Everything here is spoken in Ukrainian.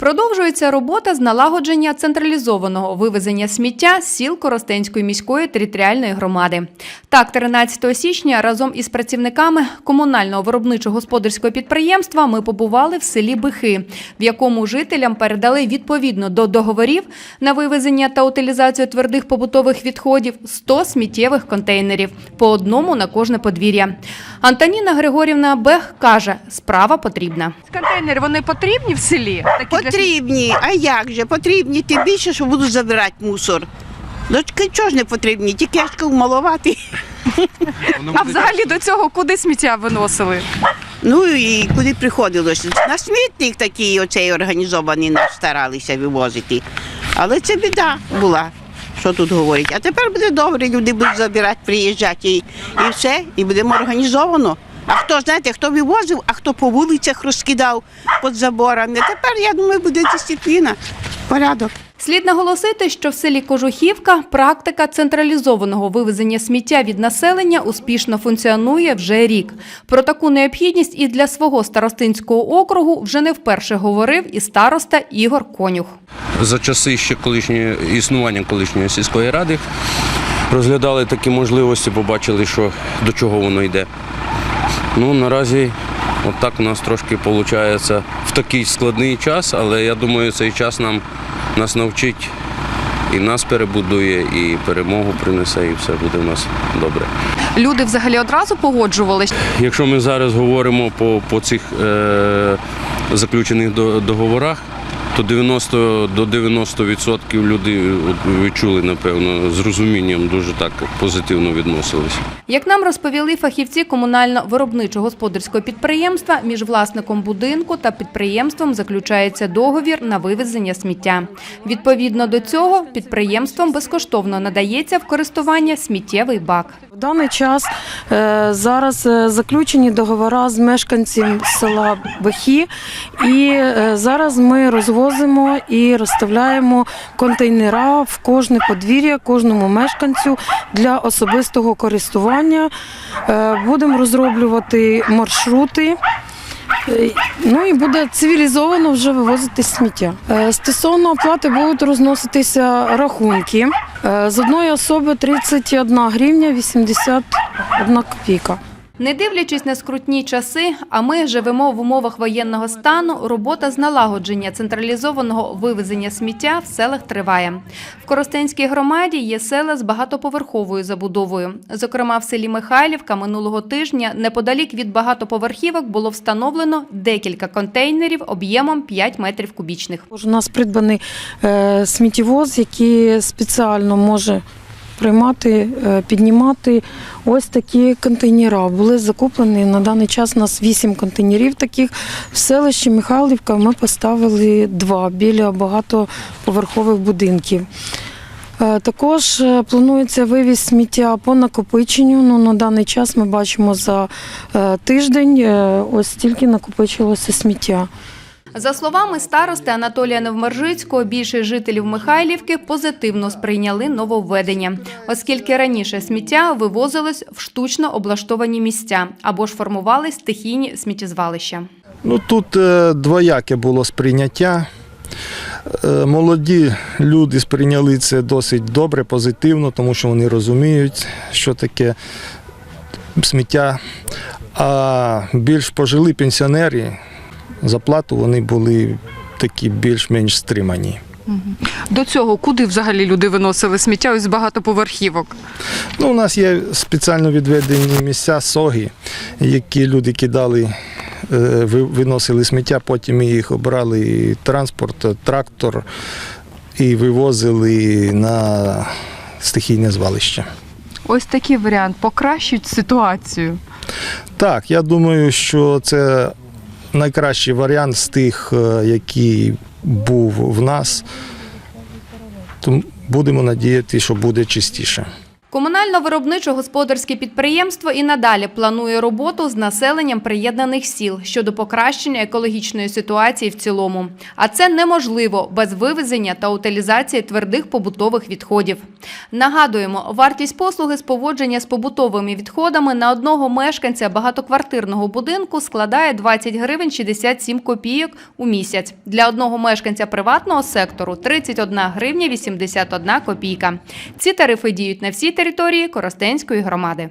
Продовжується робота з налагодження централізованого вивезення сміття з сіл Коростенської міської територіальної громади. Так, 13 січня разом із працівниками комунального виробничо-господарського підприємства ми побували в селі Бихи, в якому жителям передали відповідно до договорів на вивезення та утилізацію твердих побутових відходів 100 сміттєвих контейнерів по одному на кожне подвір'я. Антоніна Григорівна Бех каже, справа потрібна. Контейнери вони потрібні в селі? Такі для Потрібні, а як же? Потрібні, тим більше, що будуть забирати мусор. Дочки чого ж не потрібні, тільки я ж малувати. А взагалі до цього куди сміття виносили? Ну і куди приходилось? На смітник такий оцей організований наш старалися вивозити. Але це біда була, що тут говорять. А тепер буде добре, люди будуть забирати, приїжджати і, і все, і будемо організовано. А хто, знаєте, хто вивозив, а хто по вулицях розкидав під заборами. Тепер, я думаю, буде дисципліна, порядок. Слід наголосити, що в селі Кожухівка практика централізованого вивезення сміття від населення успішно функціонує вже рік. Про таку необхідність і для свого старостинського округу вже не вперше говорив і староста Ігор Конюх. за часи ще колишньої існування колишньої сільської ради розглядали такі можливості, побачили, що до чого воно йде. Ну, наразі отак у нас трошки виходить в такий складний час, але я думаю, цей час нам нас навчить і нас перебудує, і перемогу принесе, і все буде в нас добре. Люди взагалі одразу погоджувались. Якщо ми зараз говоримо по, по цих е, заключених договорах, то 90 до 90% люди от, відчули, напевно, з розумінням дуже так позитивно відносилися. Як нам розповіли фахівці комунально-виробничо-господарського підприємства, між власником будинку та підприємством заключається договір на вивезення сміття. Відповідно до цього, підприємством безкоштовно надається в користування сміттєвий бак. В даний час е, зараз е, заключені договори з мешканцем села Бехі, і е, зараз ми розвозимо і розставляємо контейнера в кожне подвір'я, кожному мешканцю для особистого користування. Е, Будемо розроблювати маршрути. Е, Ну і буде цивілізовано вже вивозити сміття. Е, Стосовно оплати будуть розноситися рахунки. З одної особи 31 гривня 81 копійка. Не дивлячись на скрутні часи, а ми живемо в умовах воєнного стану, робота з налагодження централізованого вивезення сміття в селах триває. В Коростенській громаді є села з багатоповерховою забудовою. Зокрема, в селі Михайлівка минулого тижня неподалік від багатоповерхівок було встановлено декілька контейнерів об'ємом 5 метрів кубічних. У нас придбаний е, сміттєвоз, який спеціально може приймати, е, піднімати ось такі контейнери. Були закуплені на даний час. У нас вісім контейнерів таких. В селищі Михайлівка ми поставили два біля багатоповерхових будинків. Е, Також е, планується вивіз сміття по накопиченню. Ну, на даний час ми бачимо за тиждень ось стільки накопичилося сміття. За словами старости Анатолія Невмержицького, більшість жителів Михайлівки позитивно сприйняли нововведення, оскільки раніше сміття вивозилось в штучно облаштовані місця або ж формувались стихійні сміттєзвалища. Ну тут е, двояке було сприйняття. Е, Молоді люди сприйняли це досить добре, позитивно, тому що вони розуміють, що таке сміття. А більш пожилі пенсіонери за плату вони були такі більш-менш стримані. До цього куди взагалі люди виносили сміття ось з багатоповерхівок? Ну, у нас є спеціально відведені місця соги, які люди кидали, е, виносили сміття, потім їх обрали транспорт, трактор і вивозили на стихійне звалище. Ось такий варіант покращить ситуацію. Так, я думаю, що це найкращий варіант з тих, е, який був в нас. Тому будемо надіяти, що буде чистіше. Комунально-виробничо-господарське підприємство і надалі планує роботу з населенням приєднаних сіл щодо покращення екологічної ситуації в цілому. А це неможливо без вивезення та утилізації твердих побутових відходів. Нагадуємо, вартість послуги з поводження з побутовими відходами на одного мешканця багатоквартирного будинку складає 20 гривень 67 копійок у місяць. Для одного мешканця приватного сектору 31 гривня 81 копійка. Ці тарифи діють на всій території Коростенської громади.